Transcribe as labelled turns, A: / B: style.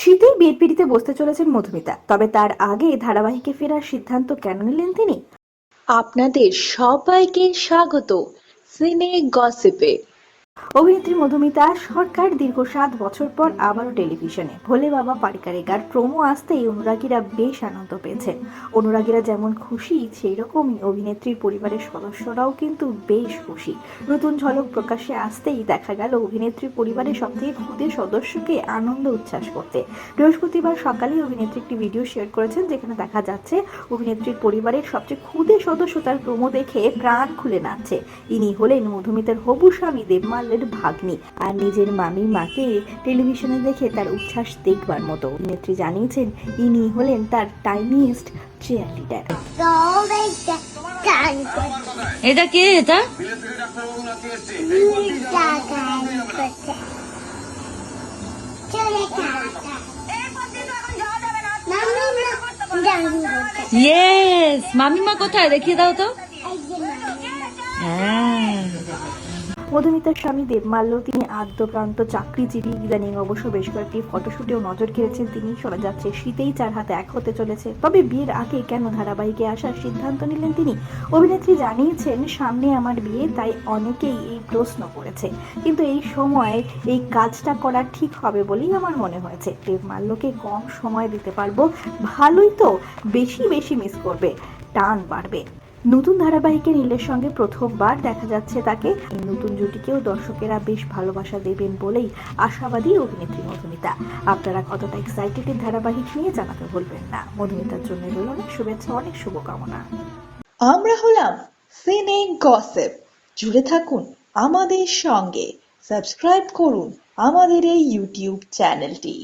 A: শীতেই বিয়ের পিড়িতে বসতে চলেছেন মধুমিতা। তবে তার আগে ধারাবাহিকে ফেরার সিদ্ধান্ত কেন নিলেন তিনি?
B: আপনাদের সবাইকে স্বাগত। সিনে গসিপে।
A: অভিনেত্রী মধুমিতা, সরকার দীর্ঘ সাত বছর পর আবারও টেলিভিশনে। ভোলে বাবা পারিকারিকার প্রোমো আসতেই অনুরাগীরা বেশ আনন্দ পেয়েছেন অনুরাগীরা যেমন খুশি সেই রকমই অভিনেত্রীর পরিবারের সদস্যরাও কিন্তু বেশ খুশি। নতুন ঝলক প্রকাশ্যে আসতেই দেখা গেল অভিনেত্রীর পরিবারের সবথেকে ক্ষুদে সদস্যকে আনন্দ উচ্ছ্বাস করতে। বৃহস্পতিবার সকালে অভিনেত্রী একটি ভিডিও শেয়ার করেছেন, যেখানে দেখা যাচ্ছে অভিনেত্রীর পরিবারের সবচেয়ে ক্ষুদে সদস্য তার প্রোমো দেখে প্রাণ খুলে নাচছে। ইনি হলেন মধুমিতার হবু স্বামী দেবমালের ভাগ্নি। আর নিজের মামি মাকে টেলিভিশনে দেখে তার উচ্ছ্বাস দেখবার মতো। অভিনেত্রী জানিয়েছেন, ইনি হলেন তার টাইনিয়েস্ট চেয়ার লিডার।
C: এটা কে এটা? মামিমা কোথায়? দেখিয়ে দাও তো
D: এই যে মামি
C: হ্যাঁ
A: মধুমিতার স্বামী দেবমাল্য, তিনি আদ্যপ্রান্ত চাকরিজীবী, ইদানিং অবশ্য বেশ কয়েকটি ফটোশুটেও নজর কেড়েছেন তিনি। শোনা যাচ্ছে, শীতেই চার হাতে এক হতে চলেছে। তবে বিয়ের আগে কেন ধারাবাহিকে আসার সিদ্ধান্ত নিলেন তিনি? অভিনেত্রী জানিয়েছেন, সামনে আমার বিয়ে, তাই অনেকেই এই প্রশ্ন করেছে। কিন্তু এই সময় এই কাজটা করা ঠিক হবে বলেই আমার মনে হয়েছে। দেবমাল্যকে কম সময় দিতে পারব, ভালোই তো, বেশি বেশি মিস করবে, টান বাড়বে। নতুন ধারাবাহিকে নীলের সঙ্গে প্রথমবার দেখা যাচ্ছে তাকে। নতুন জুটিকেও দর্শকেরা বেশ ভালোবাসা দেবেন বলেই আশাবাদী অভিনেত্রী মধুমিতা। আপনারা কতটা এক্সাইটেড ধারাবাহিক নিয়ে জানাতে ভুলবেন না। মধুমিতার জন্য রইল অনেক শুভেচ্ছা, অনেক শুভকামনা।
B: আমরা হলাম সিনে গসিপ জুড়ে থাকুন আমাদের সঙ্গে। সাবস্ক্রাইব করুন আমাদের এই ইউটিউব চ্যানেলটি